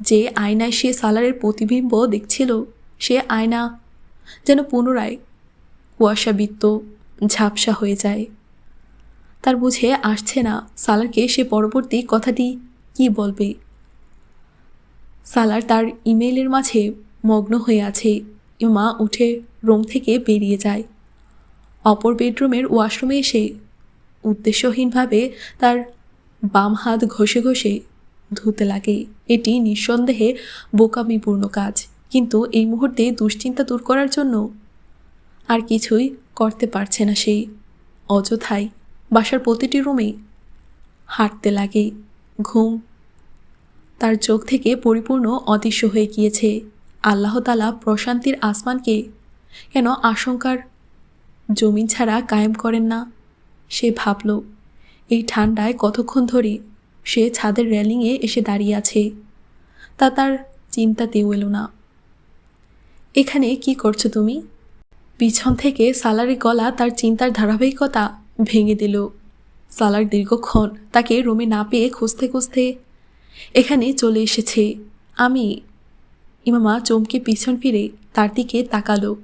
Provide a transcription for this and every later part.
যে আয়নায় সে সালারের প্রতিবিম্ব দেখছিল, সে আয়না যেন পুনরায় কুয়াশাবৃত্ত, ঝাপসা হয়ে যায়। তার বুঝে আসছে না সালারকে সে পরবর্তী কথাটি কি বলবে। সালার তার ইমেইলের মাঝে মগ্ন হয়ে আছে, মা উঠে রুম থেকে বেরিয়ে যায়। অপর বেডরুমের ওয়াশরুমে এসে উদ্দেশ্যহীনভাবে তার বাম হাত ঘষে ঘষে ধুতে লাগে। এটি নিঃসন্দেহে বোকামিপূর্ণ কাজ। কিন্তু এই মুহূর্তে দুশ্চিন্তা দূর করার জন্য আর কিছুই করতে পারছে না সে। অযথাই বাসার প্রতিটি রুমে হাঁটতে লাগে। ঘুম তার চোখ থেকে পরিপূর্ণ অদৃশ্য হয়ে গিয়েছে। আল্লাহতালা প্রশান্তির আসমানকে কেন আশঙ্কার জমিন ছাড়া কায়েম করেন না? সে ভাবল, এই ঠান্ডায় কতক্ষণ ধরে সে ছাদের রেলিংয়ে এসে দাঁড়িয়ে আছে। তা তার চিন্তাতেও এলো না। এখানে কি করছ তুমি? পিছন থেকে সালারের গলা তার চিন্তার ধারাবাহিকতা ভেঙে দিল। সালার দীর্ঘক্ষণ তাকে রুমে না পেয়ে খুঁজতে খুঁজতে এখানে চলে এসেছে। আমি ইমামা চমকে পিছন ফিরে তার দিকে তাকালো।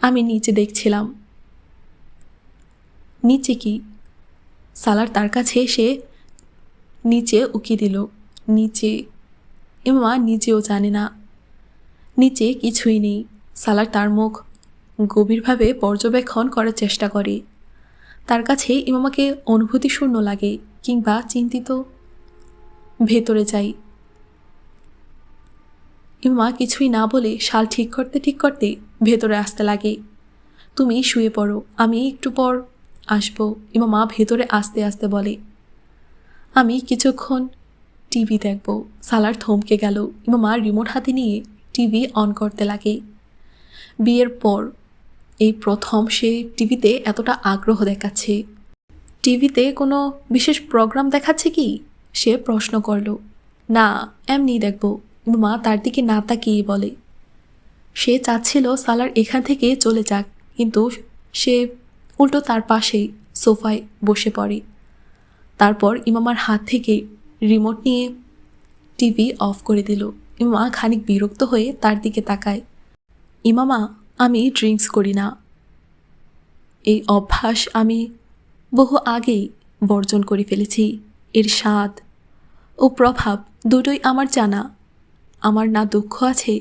আমি নিচে দেখছিলাম। নিচে কি? সালার তার কাছে এসে নিচে উকি দিল। নিচে ইমামা নিজেও জানে না। নিচে কিছুই নেই। সালার তার মুখ গভীরভাবে পর্যবেক্ষণ করার চেষ্টা করে। তার কাছে ইমামাকে অনুভূতি শূন্য লাগে কিংবা চিন্তিত ভেতরে যাই ইমামা কিছুই না বলে শাল ঠিক করতে ঠিক করতে ভেতরে আসতে লাগে। তুমি শুয়ে পড়ো, আমি একটু পর আসব, ইমামা ভেতরে আসতে আসতে বলে। আমি কিছুক্ষণ টিভি দেখব। সালার থমকে গেল ইমামা রিমোট হাতে নিয়ে টিভি অন করতে লাগে। বিয়ের পর এই প্রথম সে টিভিতে এতটা আগ্রহ দেখাচ্ছে। টিভিতে কোনো বিশেষ প্রোগ্রাম দেখাচ্ছে কি? সে প্রশ্ন করল। না, এমনি দেখব। মা তার দিকে না তাকিয়ে বলে, সে চাচ্ছিল সালার এখান থেকে চলে যাক, কিন্তু সে উল্টো তার পাশেই সোফায় বসে পড়ে। তারপর ইমামার হাত থেকে রিমোট নিয়ে টিভি অফ করে দিল। ইমামা খানিক বিরক্ত হয়ে তার দিকে তাকায়। ইমামা আমি ড্রিঙ্কস করি না। এই অভ্যাস আমি বহু আগেই বর্জন করে ফেলেছি। এর স্বাদ ও প্রভাব দুটোই আমার জানা। আমার না দুঃখ আছে,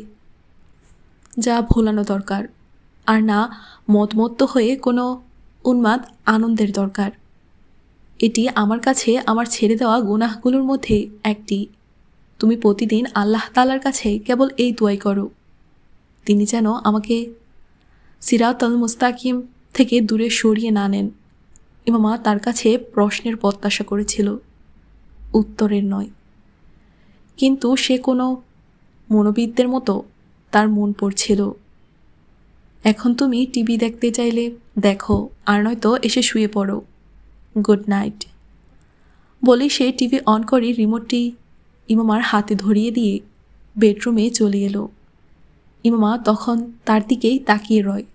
যা ভোলানো দরকার। আর না মতমত্ত হয়ে কোনো উন্মাদ আনন্দের দরকার। এটি আমার কাছে আমার ছেড়ে দেওয়া গুনাহগুলোর মধ্যে একটি। তুমি প্রতিদিন আল্লাহ তালার কাছে কেবল এই দোয়াই করো। তিনি যেন আমাকে সিরাতল মুস্তাকিম থেকে দূরে সরিয়ে না নেন। ইমামা তার কাছে প্রশ্নের প্রত্যাশা করেছিল। উত্তরের নয়। কিন্তু সে কোনো মনোবিদদের মতো তার মন পড়ছিল। এখন তুমি টিভি দেখতে চাইলে দেখো, আর নয়তো এসে শুয়ে পড়ো। Good night. বলে সে টিভি অন করে রিমোটটি ইমামার হাতে ধরিয়ে দিয়ে বেডরুমে চলে এলো। ইমামা তখন তার দিকেই তাকিয়ে রয়।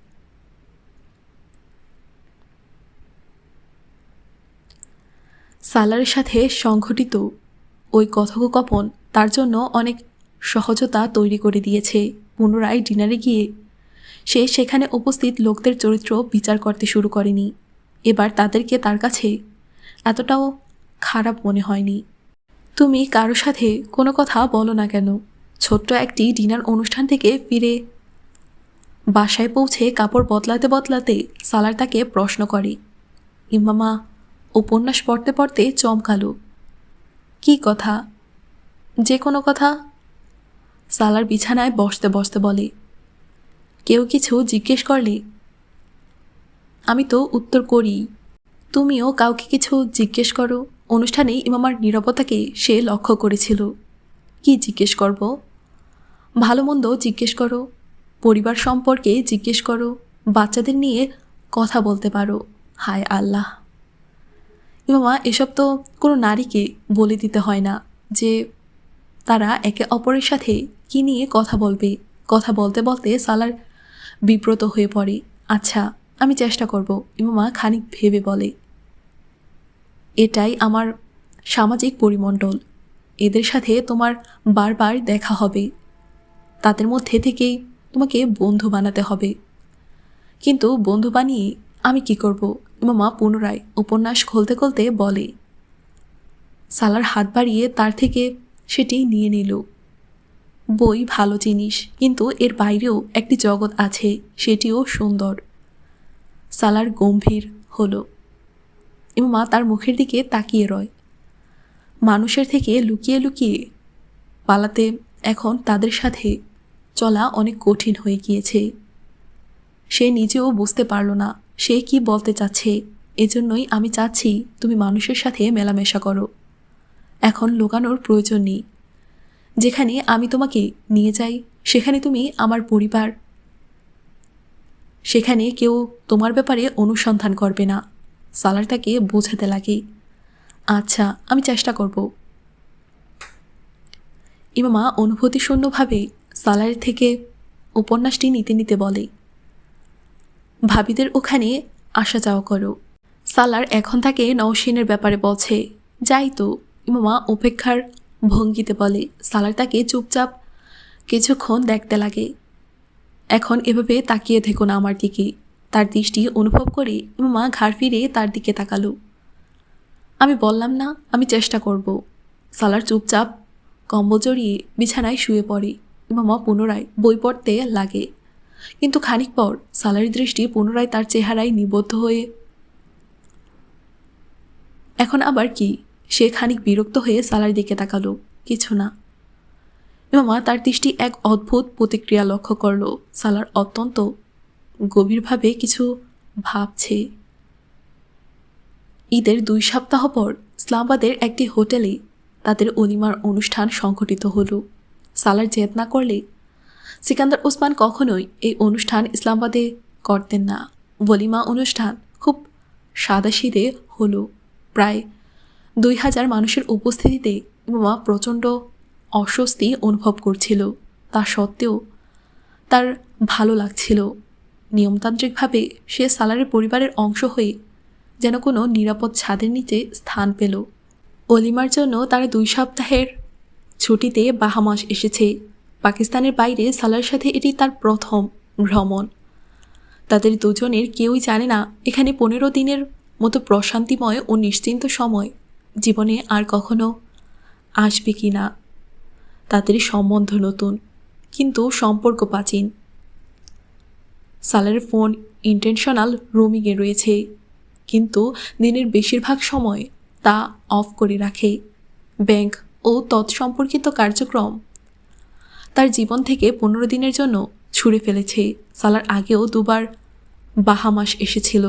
সালারের সাথে সংঘটিত ওই কথোপকথন তার জন্য অনেক সহজতা তৈরি করে দিয়েছে। পুনরায় ডিনারে গিয়ে সে সেখানে উপস্থিত লোকদের চরিত্র বিচার করতে শুরু করেনি। এবার তাদেরকে তার কাছে এতটাও খারাপ মনে হয়নি। তুমি কারও সাথে কোনো কথা বলো না কেন? ছোট্ট একটি ডিনার অনুষ্ঠান থেকে ফিরে বাসায় পৌঁছে কাপড় বদলাতে বদলাতে সালার তাকে প্রশ্ন করে। ইমামা উপন্যাস পড়তে পড়তে চমকালো। কি কথা? যে কোনো কথা? সালার বিছানায় বসতে বসতে বলে। কেউ কিছু জিজ্ঞেস করলে আমি তো উত্তর করি। তুমিও কাউকে কিছু জিজ্ঞেস করো। অনুষ্ঠানে ইমামার নিরবতাকে সে লক্ষ্য করেছিল। কি জিজ্ঞেস করব? ভালো মন্দ জিজ্ঞেস করো। পরিবার সম্পর্কে জিজ্ঞেস করো। বাচ্চাদের নিয়ে কথা বলতে পারো। হায় আল্লাহ। ইমামা, এসব তো কোনো নারীকে বলে দিতে হয় না যে তারা একে অপরের সাথে কি নিয়ে কথা বলবে। কথা বলতে বলতে সালার বিব্রত হয়ে পড়ে। আচ্ছা আমি চেষ্টা করব ইমামা খানিক ভেবে বলে। এটাই আমার সামাজিক পরিমণ্ডল। এদের সাথে তোমার বারবার দেখা হবে। তাদের মধ্যে থেকেই তোমাকে বন্ধু বানাতে হবে। কিন্তু বন্ধু বানিয়ে আমি কি করব? ইমামা পুনরায় উপন্যাস খুলতে খুলতে বলে। সালার হাত বাড়িয়ে তার থেকে সেটি নিয়ে নিল। বই ভালো জিনিস, কিন্তু এর বাইরেও একটি জগৎ আছে, সেটিও সুন্দর। সালার গম্ভীর হলো। ইমামা তার মুখের দিকে তাকিয়ে রয়। মানুষের থেকে লুকিয়ে লুকিয়ে পালাতে এখন তাদের সাথে চলা অনেক কঠিন হয়ে গিয়েছে। সে নিজেও বুঝতে পারল না, সে কি বলতে চাচ্ছে। এজন্যই আমি চাচ্ছি তুমি মানুষের সাথে মেলামেশা করো। এখন লোকানোর প্রয়োজন নেই। যেখানে আমি তোমাকে নিয়ে যাই, সেখানে তুমি আমার পরিবার সেখানে কেউ তোমার ব্যাপারে অনুসন্ধান করবে না। সালার তাকে বোঝাতে লাগে। আচ্ছা আমি চেষ্টা করব। ইমামা অনুভূতিশূন্যভাবে সালারের থেকে উপন্যাসটি নিতে নিতে বলে, ভাবিদের ওখানে আসা যাওয়া করো। সালার এখন তাকে নওশিনের ব্যাপারে বলছে, যাই তো। ইমামা উপেক্ষার ভঙ্গিতে বলে, সালার তাকে চুপচাপ কিছুক্ষণ দেখতে লাগে। এখন এভাবে তাকিয়ে থেকো না আমার দিকে। তার দৃষ্টি অনুভব করে মা ঘাড় ফিরে তার দিকে তাকালো। আমি বললাম, না, আমি চেষ্টা করব। সালার চুপচাপ কম্বল জড়িয়ে বিছানায় শুয়ে পড়ে। ইমামা পুনরায় বই পড়তে লাগে। কিন্তু খানিক পর সালার দৃষ্টি পুনরায় তার চেহারায় নিবদ্ধ হয়ে এখন আবার কি? সে খানিক বিরক্ত হয়ে সালার দিকে তাকালো। কিছু না। ইমামা তার দৃষ্টি এক অদ্ভুত প্রতিক্রিয়া লক্ষ্য করল। সালার অত্যন্ত গভীরভাবে কিছু ভাবছে। ঈদের দুই সপ্তাহ পর ইসলামাবাদের একটি হোটেলে তাদের অলিমার অনুষ্ঠান সংঘটিত হলো। সালার জেদ না করলে সিকান্দার ওসমান কখনোই এই অনুষ্ঠান ইসলামাবাদে করতেন না। বলিমা অনুষ্ঠান খুব সাদাসিদে হলো। প্রায় দুই হাজার মানুষের উপস্থিতিতে ইমামা প্রচণ্ড অস্বস্তি অনুভব করছিল। তা সত্ত্বেও তার ভালো লাগছিল। নিয়মতান্ত্রিকভাবে সে সালারের পরিবারের অংশ হয়ে যেন কোনো নিরাপদ ছাদের নিচে স্থান পেল। অলিমার জন্য তারা দুই সপ্তাহের ছুটিতে বাহামাস এসেছে। পাকিস্তানের বাইরে সালার সাথে এটি তার প্রথম ভ্রমণ। তাদের দুজনের কেউই জানে না এখানে পনেরো দিনের মতো প্রশান্তিময় ও নিশ্চিন্ত সময় জীবনে আর কখনো আসবে কি না। তাদের সম্বন্ধ নতুন, কিন্তু সম্পর্ক প্রাচীন। সালারের ফোন ইন্টেনশনাল রোমিংয়ে রয়েছে, কিন্তু দিনের বেশিরভাগ সময় তা অফ করে রাখে। ব্যাংক ও তৎসম্পর্কিত কার্যক্রম তার জীবন থেকে পনেরো দিনের জন্য ছুঁড়ে ফেলেছে। সালার আগেও দুবার বাহামাস এসেছিল।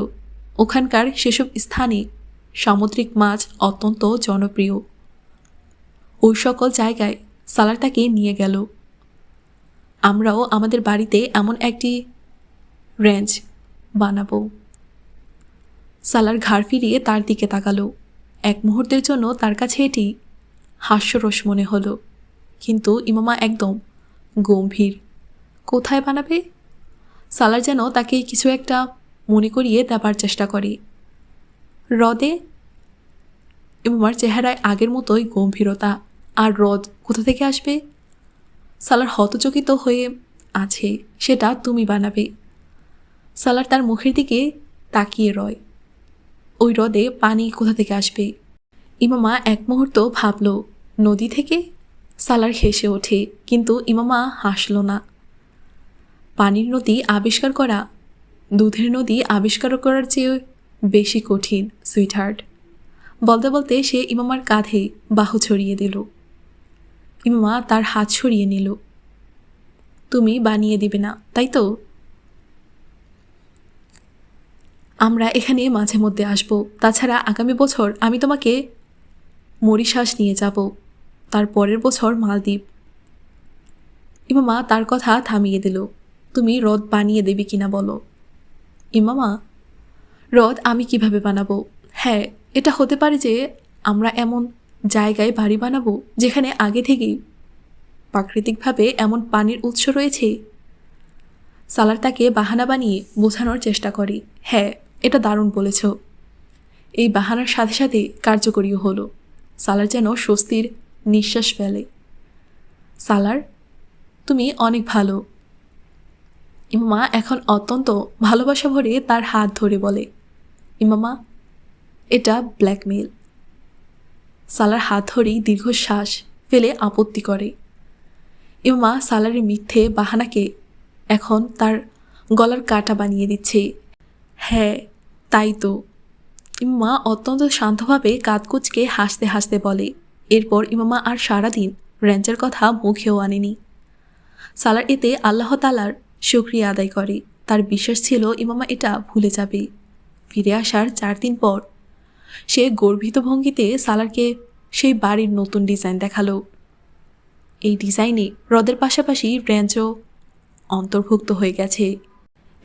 ওখানকার সেসব স্থানে সামুদ্রিক মাছ অত্যন্ত জনপ্রিয়। ওই সকল জায়গায় সালার তাকে নিয়ে গেল। আমরাও আমাদের বাড়িতে এমন একটি রেঞ্জ বানাবো। সালার ঘাড় ফিরিয়ে তার দিকে তাকালো। এক মুহূর্তের জন্য তার কাছে এটি হাস্যরস মনে হলো। কিন্তু ইমামা একদম গম্ভীর। কোথায় বানাবে? সালার যেন তাকে কিছু একটা মনে করিয়ে দেবার চেষ্টা করে। হ্রদে? ইমামার চেহারায় আগের মতোই গম্ভীরতা। আর হ্রদ কোথা থেকে আসবে? সালার হতচকিত হয়ে আছে, সেটা তুমি বানাবে। সালার তার মুখের দিকে তাকিয়ে রয়। ওই হ্রদে পানি কোথা থেকে আসবে? ইমামা এক মুহূর্ত ভাবল, নদী থেকে? সালার হেসে ওঠে, কিন্তু ইমামা হাসল না। পানির নদী আবিষ্কার করা, দুধের নদী আবিষ্কার করার চেয়ে বেশি কঠিন সুইটহার্ট বলতে বলতে সে ইমামার কাঁধে বাহু ছড়িয়ে দিল। ইমামা তার হাত সরিয়ে নিল। তুমি বানিয়ে দিবে না, তাই তো? আমরা এখানে মাঝে মধ্যে আসব। তাছাড়া আগামী বছর আমি তোমাকে মরিশাস নিয়ে যাব। তার পরের বছর মালদ্বীপ। ইমামা তার কথা থামিয়ে দিল। তুমি হ্রদ বানিয়ে দেবে কিনা বলো? ইমামা হ্রদ আমি কীভাবে বানাবো? হ্যাঁ এটা হতে পারে যে আমরা এমন জায়গায় বাড়ি বানাবো, যেখানে আগে থেকেই প্রাকৃতিকভাবে এমন পানির উৎস রয়েছে? সালার তাকে বাহানা বানিয়ে বোঝানোর চেষ্টা করে। হ্যাঁ এটা দারুণ বলেছ। এই বাহানার সাথে সাথে কার্যকরীও হলো। সালার যেন স্বস্তির নিঃশ্বাস ফেলে। সালার, তুমি অনেক ভালো। ইমামা এখন অত্যন্ত ভালোবাসা ভরে তার হাত ধরে বলে, ইমামা, এটা ব্ল্যাকমেল সালার হাত ধরেই দীর্ঘশ্বাস ফেলে আপত্তি করে। ইমামা সালারের মিথ্যে বাহানাকে এখন তার গলার কাটা বানিয়ে দিচ্ছে। হ্যাঁ তাই তো। ইমামা অত্যন্ত শান্তভাবে কাতকুচকে হাসতে হাসতে বলে, এরপর ইমামা আর সারাদিন র্যাঞ্চের কথা মুখেও আনেনি। সালার এতে আল্লাহ তালার শুক্রিয়া আদায় করে। তার বিশ্বাস ছিল ইমামা এটা ভুলে যাবে। ফিরে আসার চার দিন পর সে গর্বিত ভঙ্গিতে সালারকে সেই বাড়ির নতুন ডিজাইন দেখাল। এই ডিজাইনে হ্রদের পাশাপাশি র্যাঞ্চও অন্তর্ভুক্ত হয়ে গেছে।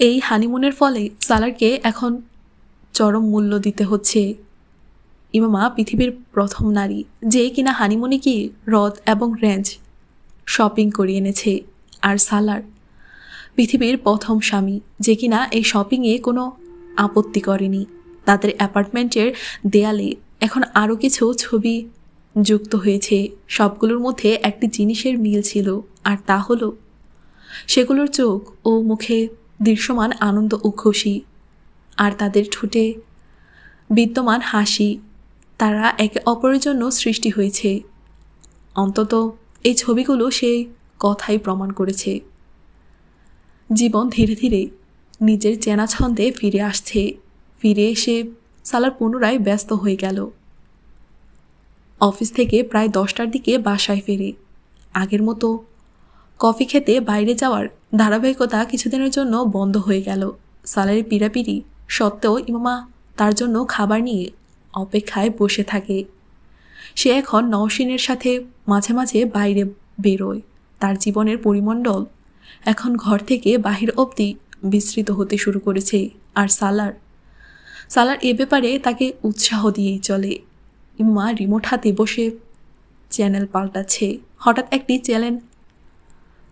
এই হানিমুনের ফলে সালারকে এখন চরম মূল্য দিতে হচ্ছে। ইমামা পৃথিবীর প্রথম নারী, যে কিনা হানিমুনে গিয়ে হ্রদ এবং রেঞ্জ শপিং করিয়ে এনেছে। আর সালার পৃথিবীর প্রথম স্বামী, যে কিনা এই শপিংয়ে কোনো আপত্তি করেনি। তাদের অ্যাপার্টমেন্টের দেয়ালে এখন আরও কিছু ছবি যুক্ত হয়েছে। সবগুলোর মধ্যে একটি জিনিসের মিল ছিল, আর তা হলো সেগুলোর চোখ ও মুখে দৃশ্যমান আনন্দ ও খুশি, আর তাদের ঠোঁটে বিদ্যমান হাসি। তারা একে অপরের জন্য সৃষ্টি হয়েছে। অন্তত এই ছবিগুলো সেই কথাই প্রমাণ করেছে। জীবন ধীরে ধীরে নিজের চেনা ছন্দে ফিরে আসছে। ফিরে এসে সালার পুনরায় ব্যস্ত হয়ে গেল। অফিস থেকে প্রায় দশটার দিকে বাসায় ফেরে। আগের মতো কফি খেতে বাইরে যাওয়ার ধারাবাহিকতা কিছুদিনের জন্য বন্ধ হয়ে গেল। সালারের পিড়াপিড়ি সত্ত্বেও ইমামা তার জন্য খাবার নিয়ে অপেক্ষায় বসে থাকে। সে এখন নওশিনের সাথে মাঝে মাঝে বাইরে বেরোয়। তার জীবনের পরিমণ্ডল এখন ঘর থেকে বাহির অবধি বিস্তৃত হতে শুরু করেছে, আর সালার সালার এ ব্যাপারে তাকে উৎসাহ দিয়েই চলে। ইম্মা রিমোট হাতে বসে চ্যানেল পাল্টাচ্ছে। হঠাৎ একটি চ্যানেল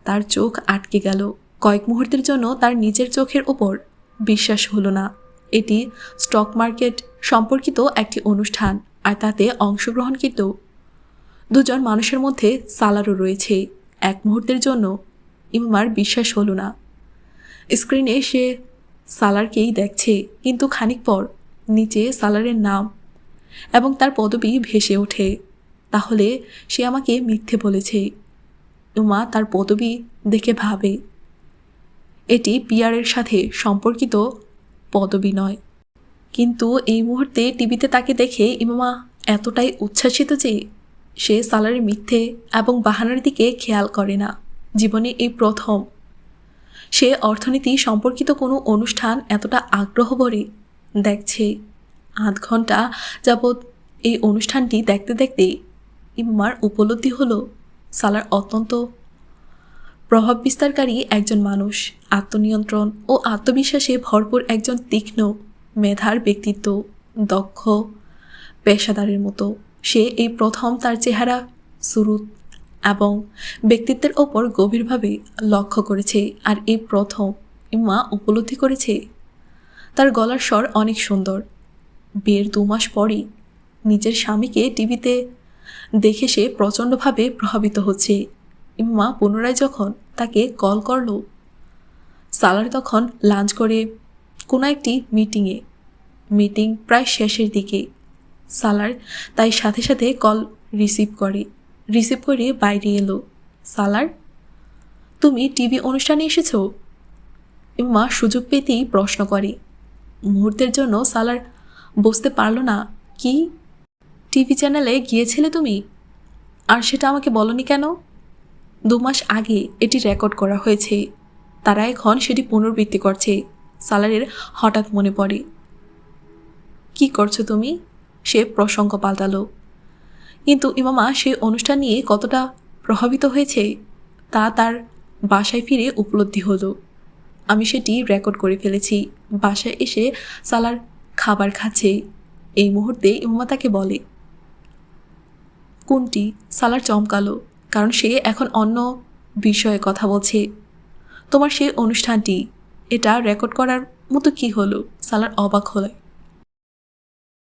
তার চোখ আটকে গেল। কয়েক মুহূর্তের জন্য তার নিজের চোখের ওপর বিশ্বাস হলো না। এটি স্টক মার্কেট সম্পর্কিত একটি অনুষ্ঠান, আর তাতে অংশগ্রহণকৃত দুজন মানুষের মধ্যে সালারও রয়েছে। এক মুহূর্তের জন্য ইমামার বিশ্বাস হলো না। স্ক্রিনে সে সালারকেই দেখছে, কিন্তু খানিক পর নিচে সালারের নাম এবং তার পদবি ভেসে ওঠে। তাহলে সে আমাকে মিথ্যে বলেছে। উমা তার পদবি দেখে ভাবে। এটি পিয়ারের সাথে সম্পর্কিত পদবি নয়। কিন্তু এই মুহূর্তে টিভিতে তাকে দেখে ইমামা এতটাই উচ্ছ্বাসিত যে সে সালারের মিথ্যে এবং বাহানার দিকে খেয়াল করে না। জীবনে এই প্রথম সে অর্থনীতি সম্পর্কিত কোনো অনুষ্ঠান এতটা আগ্রহ ভরে দেখছে। আধ ঘণ্টা যাবৎ এই অনুষ্ঠানটি দেখতে দেখতে ইম্মার উপলব্ধি হলো সালার অত্যন্ত প্রভাব বিস্তারকারী একজন মানুষ, আত্মনিয়ন্ত্রণ ও আত্মবিশ্বাসে ভরপুর একজন তীক্ষ্ণ, মেধার ব্যক্তিত্ব, দক্ষ, পেশাদারের মতো। সে এই প্রথম তার চেহারা, সুরুত এবং ব্যক্তিত্বের ওপর গভীরভাবে লক্ষ্য করেছে আর এই প্রথম ইম্মা উপলব্ধি করেছে। তার গলার স্বর অনেক সুন্দর। বিয়ের দু মাস পরেই নিজের স্বামীকে টিভিতে দেখে সে প্রচণ্ডভাবে প্রভাবিত হচ্ছে। ইম্মা পুনরায় যখন তাকে কল করল, সালার তখন লাঞ্চ করে কোনো একটি মিটিংয়ে। মিটিং প্রায় শেষের দিকে। সালার তাই সাথে সাথে কল রিসিভ করে। রিসিভ করে বাইরে এলো। সালার, তুমি টিভি অনুষ্ঠানে এসেছ? মা সুযোগ পেতেই প্রশ্ন করে। মুহূর্তের জন্য সালার বুঝতে পারল না, কি? টিভি চ্যানেলে গিয়েছিলে তুমি? আর সেটা আমাকে বলনি কেন? দু মাস আগে এটি রেকর্ড করা হয়েছে। তারা এখন সেটি পুনরাবৃত্তি করছে, সালারের হঠাৎ মনে পড়ে। কি করছ তুমি? সে প্রসঙ্গ পাল্টালো। কিন্তু ইমামা সেই অনুষ্ঠান নিয়ে কতটা প্রভাবিত হয়েছে, তা তার বাসায় ফিরে উপলব্ধি হলো। আমি সেটি রেকর্ড করে ফেলেছি। বাসায় এসে সালার খাবার খাচ্ছে। এই মুহূর্তে ইমামা তাকে বলে, কোনটি? সালার চমকালো, কারণ সে এখন অন্য বিষয়ে কথা বলছে। তোমার সেই অনুষ্ঠানটি, এটা রেকর্ড করার মতো কি হলো? সালার অবাক হলো